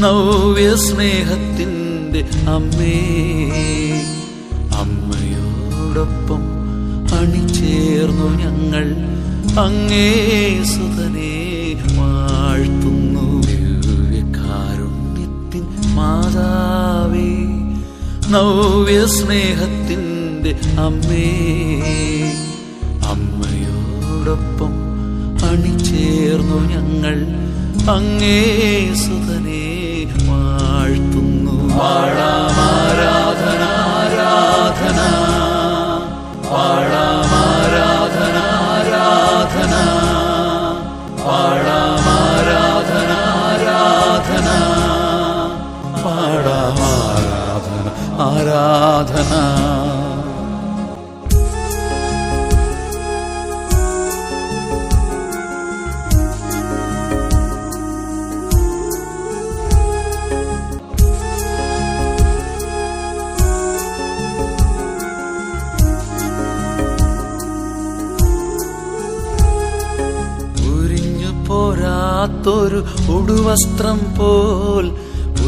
നവ്യ സ്നേഹത്തിന്റെ അമ്മേ അമ്മയോടൊപ്പം അണിചേർന്നു ഞങ്ങൾ അങ്ങേ സുതനെ വാഴ്ത്തുന്നു. കാരുണ്യത്തിൻ മാതാവേ നവ്യ സ്നേഹത്തിന്റെ അമ്മേ അമ്മയോടൊപ്പം അണിചേർന്നു ഞങ്ങൾ അങ്ങേ സുതനെ ആരാധന. പോരാത്തൊരു ഉടുവസ്ത്രം പോൽ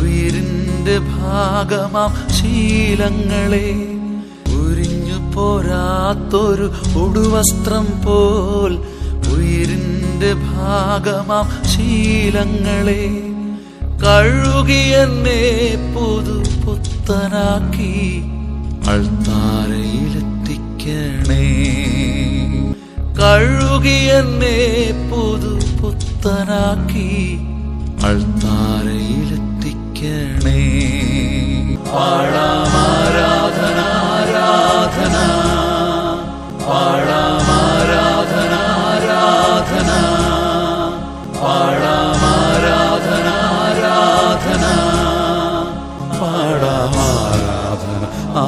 ഉയിരിന്റെ ഭാഗമാം ശീലങ്ങളെ. ഉരിഞ്ഞു പോരാത്തൊരു ഉടുവസ്ത്രം പോൽ ഉയിരിന്റെ ഭാഗമാം ശീലങ്ങളെ. കഴുകിയെന്നെ പുതു പുത്തനാക്കി അൾത്താരയിലെത്തിക്കണേ. കഴുകിയെന്നെ പുതു പുത്തനാക്കി അൾത്താരയിലെത്തിക്കണേ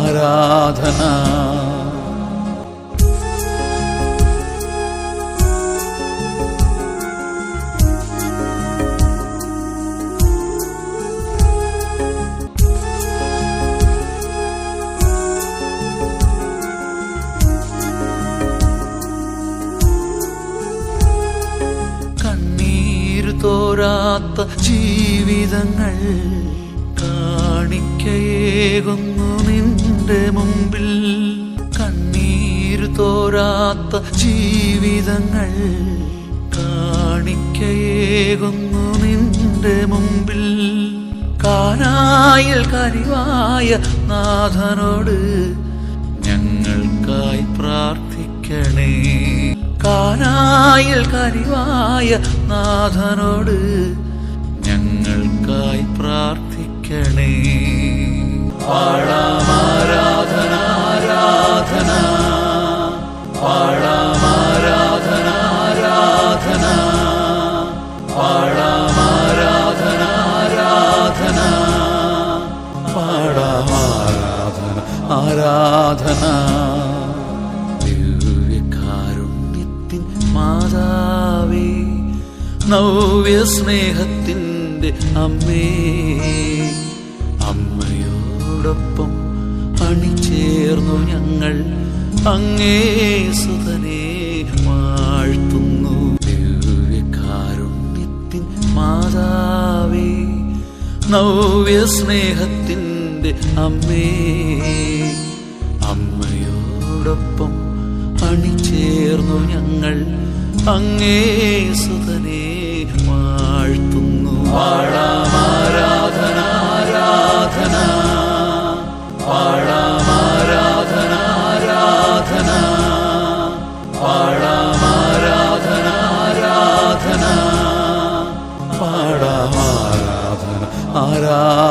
ആരാധന. തോരാത്ത ജീവിതങ്ങൾ കാണിക്കയേകുന്നു നിന്റെ മുമ്പിൽ കണ്ണീര് തോരാത്ത ജീവിതങ്ങൾ കാണിക്കയേകുന്നു നിന്റെ മുമ്പിൽ. കാനായിൽ കരിവായ നാഥനോട് ഞങ്ങൾക്കായി പ്രാർത്ഥിക്കണേ. കാനായിൽ കരിവായ നാഥനോട് ഞങ്ങൾക്കായി പ്രാർത്ഥിക്കണേ. പാഴാമാരാധന ആരാധന പാഴാമാരാധന ആരാധന പാഴാമാരാധന ആരാധന പാടാമാരാധന ആരാധന ദിവ്യകാരുണ്യത്തിൻ മാതാവേ നവ്യ സ്നേഹത്തിന്റെ അമ്മേ. അമ്മയോടൊപ്പം അണിചേർന്നു ഞങ്ങൾ. അങ്ങേ സുതനെ വാഴ്ത്തുന്നു. മാതാവേ നവ്യ സ്നേഹത്തിന്റെ അമ്മേ അമ്മയോടൊപ്പം അണിചേർന്നു ഞങ്ങൾ. അങ്ങേ സുതനെ വാഴ്ത്തുന്നു. വാഴാമാരാധന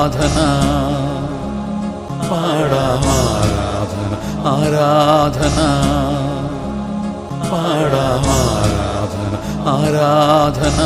ആരാധന? പാടാം ആരാധന പാടാമാരാധന ആരാധന.